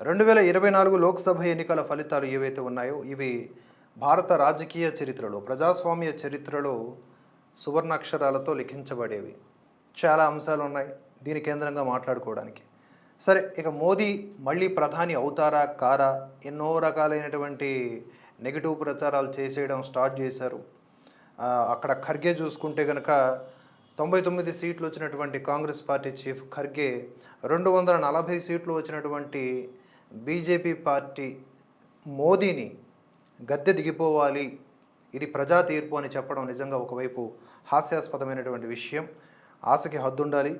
రెండు వేల ఇరవై నాలుగు లోక్సభ ఎన్నికల ఫలితాలు ఏవైతే ఉన్నాయో ఇవి భారత రాజకీయ చరిత్రలో ప్రజాస్వామ్య చరిత్రలో సువర్ణాక్షరాలతో లిఖించబడేవి. చాలా అంశాలు ఉన్నాయి దీని కేంద్రంగా మాట్లాడుకోవడానికి. సరే ఇక మోదీ మళ్ళీ ప్రధాని అవుతారా కారా? ఎన్నో రకాలైనటువంటి నెగిటివ్ ప్రచారాలు చేసేయడం స్టార్ట్ చేశారు. అక్కడ ఖర్గే చూసుకుంటే కనుక తొంభై తొమ్మిది సీట్లు వచ్చినటువంటి కాంగ్రెస్ పార్టీ చీఫ్ ఖర్గే రెండు వందల నలభై సీట్లు వచ్చినటువంటి బీజేపీ పార్టీ మోదీని గద్దె దిగిపోవాలి. ఇది ప్రజా తీర్పు అని చెప్పడం నిజంగా ఒకవైపు హాస్యాస్పదమైనటువంటి విషయం. ఆశకి హద్దుండాలి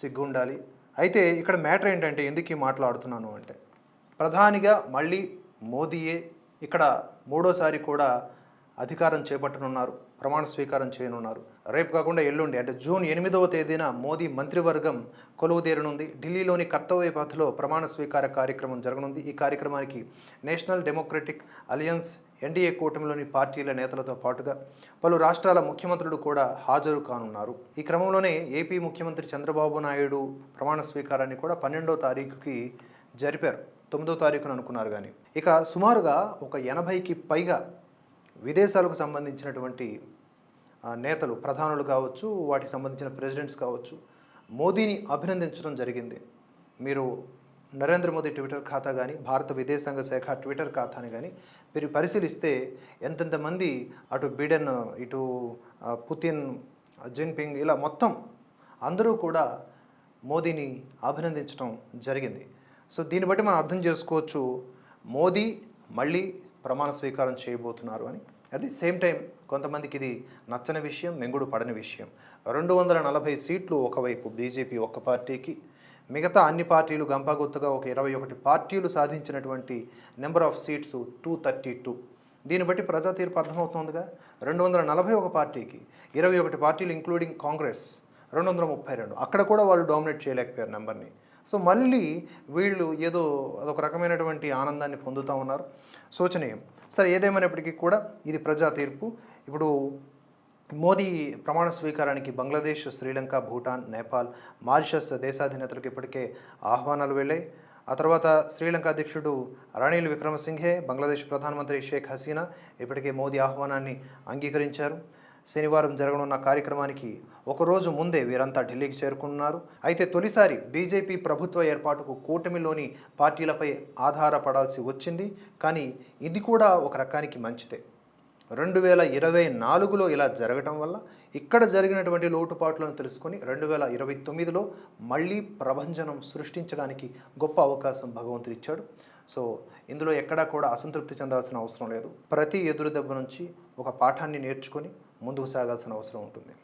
సిగ్గుండాలి. అయితే ఇక్కడ మ్యాటర్ ఏంటంటే ఎందుకు మాట్లాడుతున్నాను అంటే ప్రధానిగా మళ్ళీ మోదీయే. ఇక్కడ మూడోసారి కూడా అధికారం చేపట్టనున్నారు ప్రమాణ స్వీకారం చేయనున్నారు. రేపు కాకుండా ఎల్లుండి అంటే జూన్ ఎనిమిదవ తేదీన మోదీ మంత్రివర్గం కొలువుదేరనుంది. ఢిల్లీలోని కర్తవ్య పథలో ప్రమాణ స్వీకార కార్యక్రమం జరగనుంది. ఈ కార్యక్రమానికి నేషనల్ డెమోక్రటిక్ అలయన్స్ ఎన్డీఏ కూటమిలోని పార్టీల నేతలతో పాటుగా పలు రాష్ట్రాల ముఖ్యమంత్రులు కూడా హాజరు కానున్నారు. ఈ క్రమంలోనే ఏపీ ముఖ్యమంత్రి చంద్రబాబు నాయుడు ప్రమాణ స్వీకారాన్ని కూడా పన్నెండో తారీఖుకి జరిపారు. తొమ్మిదో తారీఖున అనుకున్నారు కానీ ఇక సుమారుగా ఒక ఎనభైకి పైగా విదేశాలకు సంబంధించినటువంటి నేతలు ప్రధానులు కావచ్చు వాటికి సంబంధించిన ప్రెసిడెంట్స్ కావచ్చు మోదీని అభినందించడం జరిగింది. మీరు నరేంద్ర మోదీ ట్విట్టర్ ఖాతా కానీ భారత విదేశాంగ శాఖ ట్విట్టర్ ఖాతాని కానీ మీరు పరిశీలిస్తే ఎంతెంతమంది అటు బిడెన్ ఇటు పుతిన్ జిన్పింగ్ ఇలా మొత్తం అందరూ కూడా మోదీని అభినందించడం జరిగింది. సో దీన్ని బట్టి మనం అర్థం చేసుకోవచ్చు మోదీ మళ్ళీ ప్రమాణ స్వీకారం చేయబోతున్నారు అని. అట్ ది సేమ్ టైం కొంతమందికి ఇది నచ్చని విషయం మెంగుడు పడని విషయం. రెండు వందల నలభై సీట్లు ఒకవైపు బీజేపీ ఒక్క పార్టీకి మిగతా అన్ని పార్టీలు గంపగుత్తగా ఒక ఇరవై ఒకటి పార్టీలు సాధించినటువంటి number of seats two thirty two దీన్ని బట్టి ప్రజా తీర్పు అర్థమవుతుందిగా. రెండు వందల నలభై ఒక పార్టీకి ఇరవై ఒకటి పార్టీలు ఇంక్లూడింగ్ కాంగ్రెస్ రెండు వందల ముప్పై రెండు. అక్కడ కూడా వాళ్ళు డామినేట్ చేయలేకపోయారు నెంబర్ని సో మళ్ళీ వీళ్ళు ఏదో అదొక రకమైనటువంటి ఆనందాన్ని పొందుతూ ఉన్నారు. శోచనీయం. సరే ఏదేమైనప్పటికీ కూడా ఇది ప్రజా తీర్పు. ఇప్పుడు మోదీ ప్రమాణ స్వీకారానికి బంగ్లాదేశ్ శ్రీలంక భూటాన్ నేపాల్ మారిషస్ దేశాధినేతలకు ఇప్పటికే ఆహ్వానాలు వెళ్ళాయి. ఆ తర్వాత శ్రీలంక అధ్యక్షుడు రణీల్ విక్రమసింఘే బంగ్లాదేశ్ ప్రధానమంత్రి షేక్ హసీనా ఇప్పటికే మోదీ ఆహ్వానాన్ని అంగీకరించారు. శనివారం జరగనున్న కార్యక్రమానికి ఒకరోజు ముందే వీరంతా ఢిల్లీకి చేరుకున్నారు. అయితే తొలిసారి బీజేపీ ప్రభుత్వ ఏర్పాటుకు కూటమిలోని పార్టీలపై ఆధారపడాల్సి వచ్చింది. కానీ ఇది కూడా ఒక రకానికి మంచిదే. రెండు వేల ఇరవై నాలుగులో ఇలా జరగటం వల్ల ఇక్కడ జరిగినటువంటి లోటుపాట్లను తెలుసుకొని రెండు వేల ఇరవై తొమ్మిదిలో మళ్ళీ ప్రభంజనం సృష్టించడానికి గొప్ప అవకాశం భగవంతుడు ఇచ్చాడు. సో ఇందులో ఎక్కడా కూడా అసంతృప్తి చెందాల్సిన అవసరం లేదు. ప్రతి ఎదురు దెబ్బ నుంచి ఒక పాఠాన్ని నేర్చుకొని ముందుకు సాగాల్సిన అవసరం ఉంటుంది.